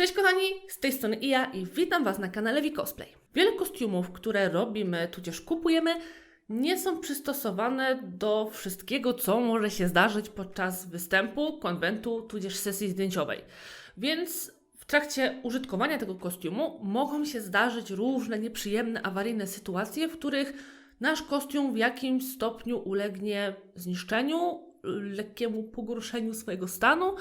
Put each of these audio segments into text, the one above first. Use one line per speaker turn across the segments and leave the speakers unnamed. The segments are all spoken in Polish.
Cześć kochani, z tej strony Ija i witam Was na kanale Wicosplay. Wiele kostiumów, które robimy, tudzież kupujemy, nie są przystosowane do wszystkiego, co może się zdarzyć podczas występu, konwentu, tudzież sesji zdjęciowej. Więc w trakcie użytkowania tego kostiumu mogą się zdarzyć różne nieprzyjemne, awaryjne sytuacje, w których nasz kostium w jakimś stopniu ulegnie zniszczeniu, lekkiemu pogorszeniu swojego stanu.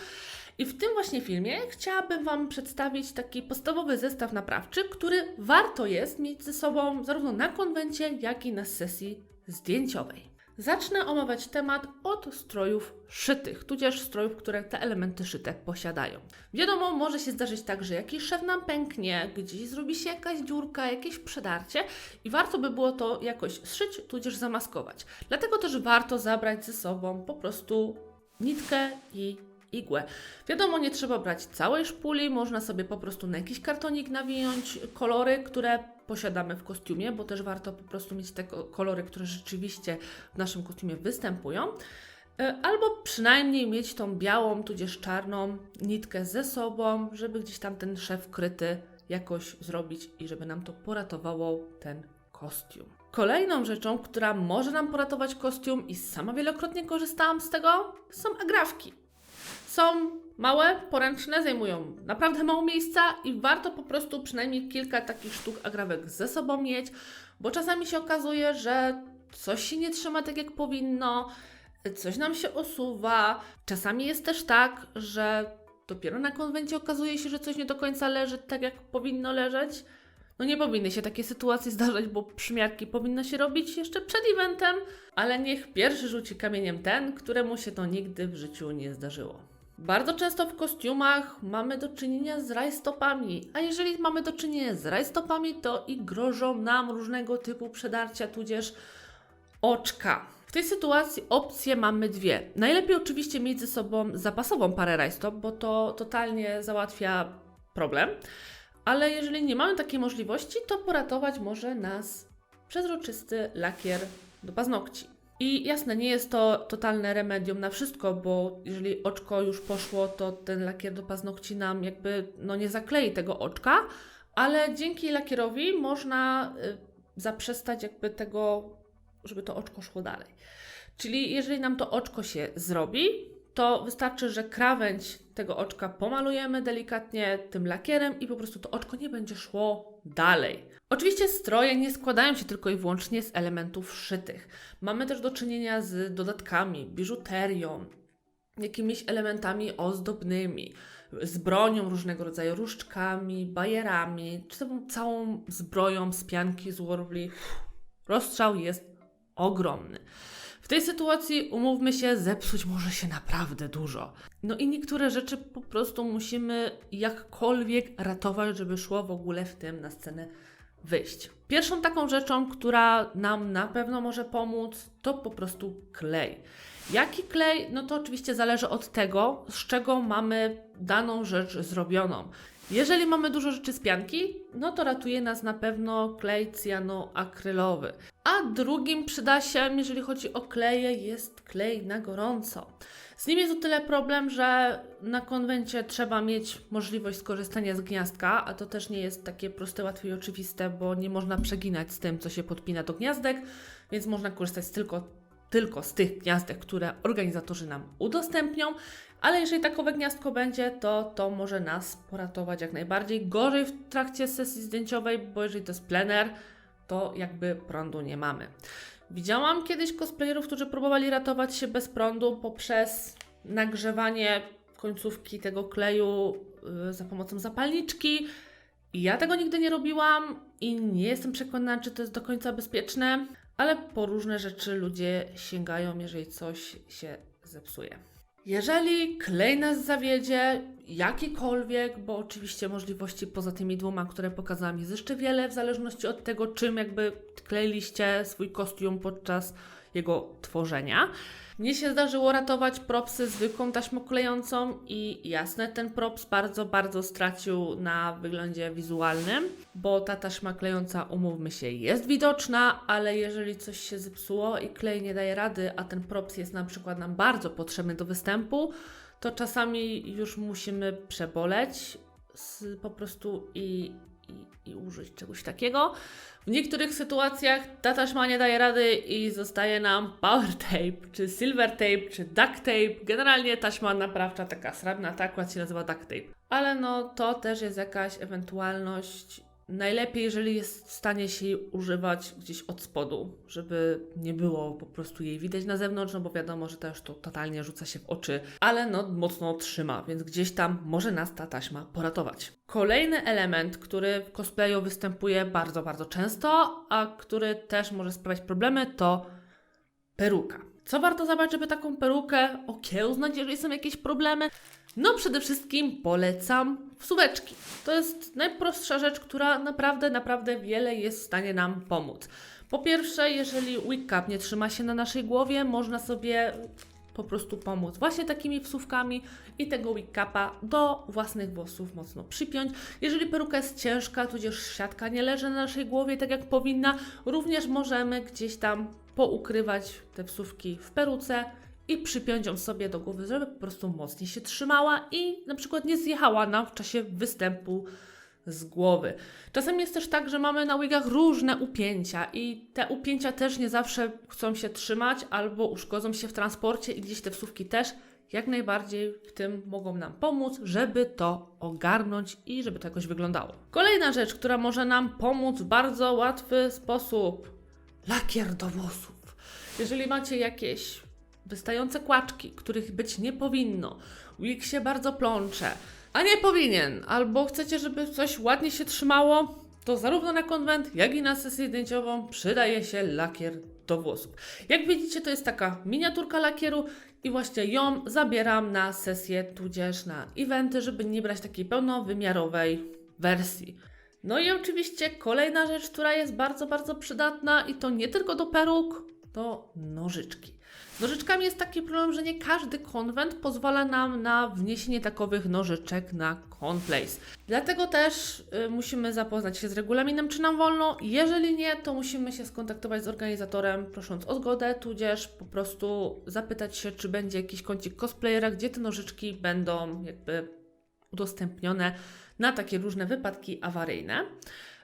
I w tym właśnie filmie chciałabym Wam przedstawić taki podstawowy zestaw naprawczy, który warto jest mieć ze sobą zarówno na konwencie, jak i na sesji zdjęciowej. Zacznę omawiać temat od strojów szytych, tudzież strojów, które te elementy szyte posiadają. Wiadomo, może się zdarzyć tak, że jakiś szef nam pęknie, gdzieś zrobi się jakaś dziurka, jakieś przedarcie i warto by było to jakoś zszyć, tudzież zamaskować. Dlatego też warto zabrać ze sobą po prostu nitkę i igłę. Wiadomo, nie trzeba brać całej szpuli, można sobie po prostu na jakiś kartonik nawinąć kolory, które posiadamy w kostiumie, bo też warto po prostu mieć te kolory, które rzeczywiście w naszym kostiumie występują. E, albo przynajmniej mieć tą białą, tudzież czarną nitkę ze sobą, żeby gdzieś tam ten szef kryty jakoś zrobić i żeby nam to poratowało ten kostium. Kolejną rzeczą, która może nam poratować kostium i sama wielokrotnie korzystałam z tego, są agrafki. Są małe, poręczne, zajmują naprawdę mało miejsca i warto po prostu przynajmniej kilka takich sztuk agrawek ze sobą mieć, bo czasami się okazuje, że coś się nie trzyma tak jak powinno, coś nam się osuwa. Czasami jest też tak, że dopiero na konwencie okazuje się, że coś nie do końca leży tak jak powinno leżeć. No nie powinny się takie sytuacje zdarzać, bo przymiarki powinno się robić jeszcze przed eventem, ale niech pierwszy rzuci kamieniem ten, któremu się to nigdy w życiu nie zdarzyło. Bardzo często w kostiumach mamy do czynienia z rajstopami, a jeżeli mamy do czynienia z rajstopami, to i grożą nam różnego typu przedarcia, tudzież oczka. W tej sytuacji opcje mamy dwie. Najlepiej oczywiście mieć ze sobą zapasową parę rajstop, bo to totalnie załatwia problem. Ale jeżeli nie mamy takiej możliwości, to poratować może nas przezroczysty lakier do paznokci. I jasne, nie jest to totalne remedium na wszystko, bo jeżeli oczko już poszło, to ten lakier do paznokci nam jakby no, nie zaklei tego oczka, ale dzięki lakierowi można y, zaprzestać jakby tego, żeby to oczko szło dalej. Czyli jeżeli nam to oczko się zrobi, to wystarczy, że krawędź tego oczka pomalujemy delikatnie tym lakierem i po prostu to oczko nie będzie szło dalej. Oczywiście stroje nie składają się tylko i wyłącznie z elementów szytych. Mamy też do czynienia z dodatkami, biżuterią, jakimiś elementami ozdobnymi, z bronią różnego rodzaju, różdżkami, bajerami, czy tą całą zbroją z pianki z Warbley. Rozstrzał jest ogromny. Tej sytuacji, umówmy się, zepsuć może się naprawdę dużo. No i niektóre rzeczy po prostu musimy jakkolwiek ratować, żeby szło w ogóle w tym na scenę wyjść. Pierwszą taką rzeczą, która nam na pewno może pomóc, to po prostu klej. Jaki klej? No to oczywiście zależy od tego, z czego mamy daną rzecz zrobioną. Jeżeli mamy dużo rzeczy z pianki, no to ratuje nas na pewno klej cyjanoakrylowy. A drugim przyda się, jeżeli chodzi o kleje, jest klej na gorąco. Z nim jest o tyle problem, że na konwencie trzeba mieć możliwość skorzystania z gniazdka, a to też nie jest takie proste, łatwe i oczywiste, bo nie można przeginać z tym, co się podpina do gniazdek, więc można korzystać tylko, tylko z tych gniazdek, które organizatorzy nam udostępnią. Ale jeżeli takowe gniazdko będzie, to to może nas poratować jak najbardziej. Gorzej w trakcie sesji zdjęciowej, bo jeżeli to jest plener, to jakby prądu nie mamy. Widziałam kiedyś cosplayerów, którzy próbowali ratować się bez prądu poprzez nagrzewanie końcówki tego kleju yy, za pomocą zapalniczki. Ja tego nigdy nie robiłam i nie jestem przekonana, czy to jest do końca bezpieczne, ale po różne rzeczy ludzie sięgają, jeżeli coś się zepsuje. Jeżeli klej nas zawiedzie, jakikolwiek, bo oczywiście możliwości poza tymi dwoma, które pokazałam, jest jeszcze wiele, w zależności od tego, czym jakby kleiliście swój kostium podczas jego tworzenia. Mnie się zdarzyło ratować propsy zwykłą taśmą klejącą i jasne, ten props bardzo, bardzo stracił na wyglądzie wizualnym, bo ta taśma klejąca, umówmy się, jest widoczna, ale jeżeli coś się zepsuło i klej nie daje rady, a ten props jest na przykład nam bardzo potrzebny do występu, to czasami już musimy przeboleć po prostu i, i, i użyć czegoś takiego. W niektórych sytuacjach ta taśma nie daje rady i zostaje nam power tape, czy silver tape, czy duct tape. Generalnie taśma naprawcza, taka srebrna, ta akurat się nazywa duct tape. Ale no to też jest jakaś ewentualność. Najlepiej, jeżeli jest w stanie się jej używać gdzieś od spodu, żeby nie było po prostu jej widać na zewnątrz, no bo wiadomo, że też to totalnie rzuca się w oczy, ale no mocno trzyma, więc gdzieś tam może nas ta taśma poratować. Kolejny element, który w cosplayu występuje bardzo, bardzo często, a który też może sprawiać problemy, to peruka. Co warto zabrać, żeby taką perukę okiełznać, jeżeli są jakieś problemy? No przede wszystkim polecam wsuweczki. To jest najprostsza rzecz, która naprawdę, naprawdę wiele jest w stanie nam pomóc. Po pierwsze, jeżeli wig nie trzyma się na naszej głowie, można sobie po prostu pomóc właśnie takimi wsówkami i tego wig do własnych włosów mocno przypiąć. Jeżeli peruka jest ciężka, tudzież siatka nie leży na naszej głowie tak jak powinna, również możemy gdzieś tam poukrywać te wsówki w peruce i przypiąć ją sobie do głowy, żeby po prostu mocniej się trzymała i na przykład nie zjechała nam w czasie występu z głowy. Czasem jest też tak, że mamy na wigach różne upięcia i te upięcia też nie zawsze chcą się trzymać albo uszkodzą się w transporcie i gdzieś te wsówki też jak najbardziej w tym mogą nam pomóc, żeby to ogarnąć i żeby to jakoś wyglądało. Kolejna rzecz, która może nam pomóc w bardzo łatwy sposób. Lakier do włosów. Jeżeli macie jakieś wystające kłaczki, których być nie powinno, wig się bardzo plącze, a nie powinien, albo chcecie, żeby coś ładnie się trzymało, to zarówno na konwent, jak i na sesję zdjęciową przydaje się lakier do włosów. Jak widzicie, to jest taka miniaturka lakieru i właśnie ją zabieram na sesję, tudzież na eventy, żeby nie brać takiej pełnowymiarowej wersji. No i oczywiście kolejna rzecz, która jest bardzo, bardzo przydatna i to nie tylko do peruk, to nożyczki. Nożyczkami jest taki problem, że nie każdy konwent pozwala nam na wniesienie takowych nożyczek na Conplace. Dlatego też y, musimy zapoznać się z regulaminem, czy nam wolno. Jeżeli nie, to musimy się skontaktować z organizatorem, prosząc o zgodę, tudzież po prostu zapytać się, czy będzie jakiś kącik cosplayera, gdzie te nożyczki będą jakby udostępnione na takie różne wypadki awaryjne.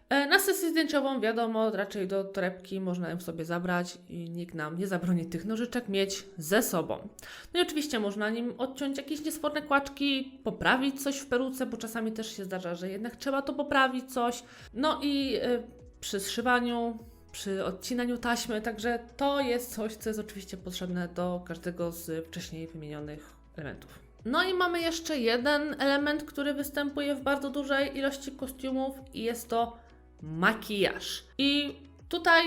E, Na sesję zdjęciową, wiadomo, raczej do torebki można ją sobie zabrać i nikt nam nie zabroni tych nożyczek mieć ze sobą. No i oczywiście można nim odciąć jakieś niesforne kłaczki, poprawić coś w peruce, bo czasami też się zdarza, że jednak trzeba to poprawić coś. No i y, przy zszywaniu, przy odcinaniu taśmy, także to jest coś, co jest oczywiście potrzebne do każdego z wcześniej wymienionych elementów. No i mamy jeszcze jeden element, który występuje w bardzo dużej ilości kostiumów i jest to makijaż. I tutaj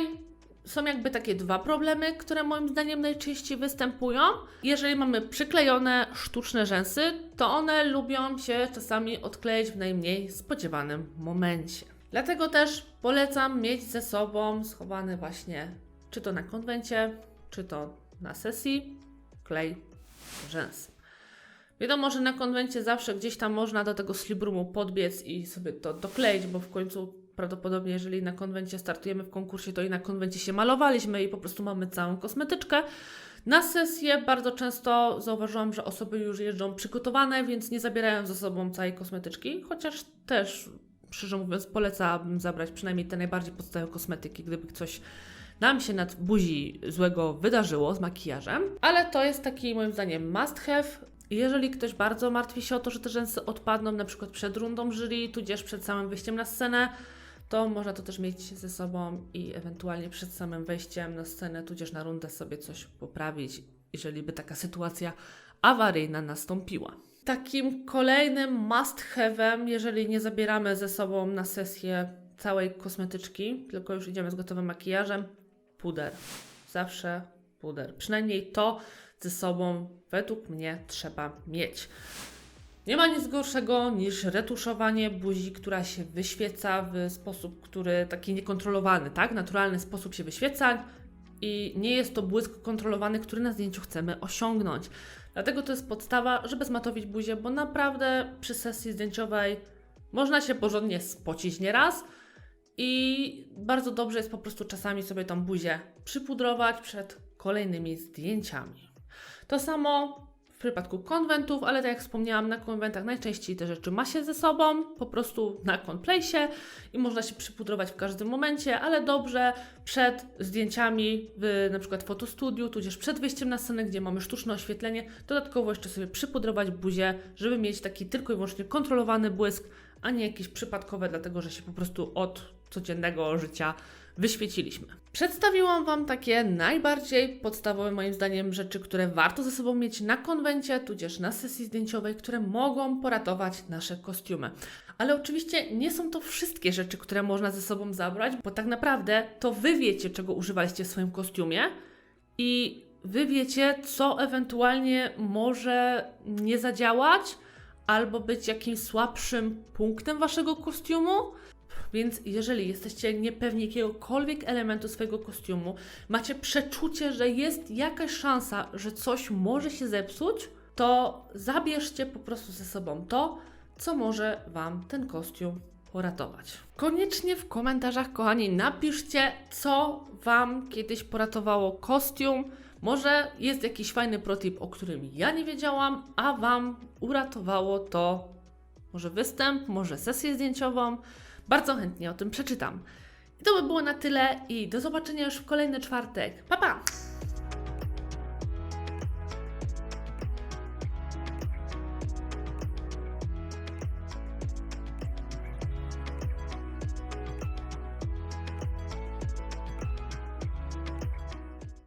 są jakby takie dwa problemy, które moim zdaniem najczęściej występują. Jeżeli mamy przyklejone sztuczne rzęsy, to one lubią się czasami odkleić w najmniej spodziewanym momencie. Dlatego też polecam mieć ze sobą schowany właśnie, czy to na konwencie, czy to na sesji, klej rzęs. Wiadomo, że na konwencie zawsze gdzieś tam można do tego slibrumu podbiec i sobie to dokleić, bo w końcu prawdopodobnie, jeżeli na konwencie startujemy w konkursie, to i na konwencie się malowaliśmy i po prostu mamy całą kosmetyczkę. Na sesję bardzo często zauważyłam, że osoby już jeżdżą przygotowane, więc nie zabierają ze sobą całej kosmetyczki, chociaż też, szczerze mówiąc, polecałabym zabrać przynajmniej te najbardziej podstawowe kosmetyki, gdyby coś nam się nad buzi złego wydarzyło z makijażem. Ale to jest taki moim zdaniem must have. Jeżeli ktoś bardzo martwi się o to, że te rzęsy odpadną, na przykład przed rundą jury, tudzież przed samym wyjściem na scenę, to można to też mieć ze sobą i ewentualnie przed samym wejściem na scenę, tudzież na rundę sobie coś poprawić, jeżeli by taka sytuacja awaryjna nastąpiła. Takim kolejnym must have'em, jeżeli nie zabieramy ze sobą na sesję całej kosmetyczki, tylko już idziemy z gotowym makijażem, puder. Zawsze puder. Przynajmniej to ze sobą według mnie trzeba mieć. Nie ma nic gorszego niż retuszowanie buzi, która się wyświeca w sposób, który taki niekontrolowany, tak? Naturalny sposób się wyświeca i nie jest to błysk kontrolowany, który na zdjęciu chcemy osiągnąć. Dlatego to jest podstawa, żeby zmatowić buzię, bo naprawdę przy sesji zdjęciowej można się porządnie spocić nieraz i bardzo dobrze jest po prostu czasami sobie tą buzię przypudrować przed kolejnymi zdjęciami. To samo w przypadku konwentów, ale tak jak wspomniałam, na konwentach najczęściej te rzeczy ma się ze sobą, po prostu na konplejsie i można się przypudrować w każdym momencie, ale dobrze przed zdjęciami w na przykład fotostudiu, tudzież przed wyjściem na scenę, gdzie mamy sztuczne oświetlenie, dodatkowo jeszcze sobie przypudrować buzię, żeby mieć taki tylko i wyłącznie kontrolowany błysk, a nie jakieś przypadkowe, dlatego że się po prostu od codziennego życia wyświeciliśmy. Przedstawiłam Wam takie najbardziej podstawowe, moim zdaniem, rzeczy, które warto ze sobą mieć na konwencie, tudzież na sesji zdjęciowej, które mogą poratować nasze kostiumy. Ale oczywiście nie są to wszystkie rzeczy, które można ze sobą zabrać, bo tak naprawdę to Wy wiecie, czego używaliście w swoim kostiumie i Wy wiecie, co ewentualnie może nie zadziałać albo być jakimś słabszym punktem Waszego kostiumu. Więc jeżeli jesteście niepewni jakiegokolwiek elementu swojego kostiumu, macie przeczucie, że jest jakaś szansa, że coś może się zepsuć, to zabierzcie po prostu ze sobą to, co może Wam ten kostium poratować. Koniecznie w komentarzach, kochani, napiszcie, co Wam kiedyś poratowało kostium. Może jest jakiś fajny protip, o którym ja nie wiedziałam, a Wam uratowało to może występ, może sesję zdjęciową. Bardzo chętnie o tym przeczytam. I to by było na tyle i do zobaczenia już w kolejny czwartek. Pa pa!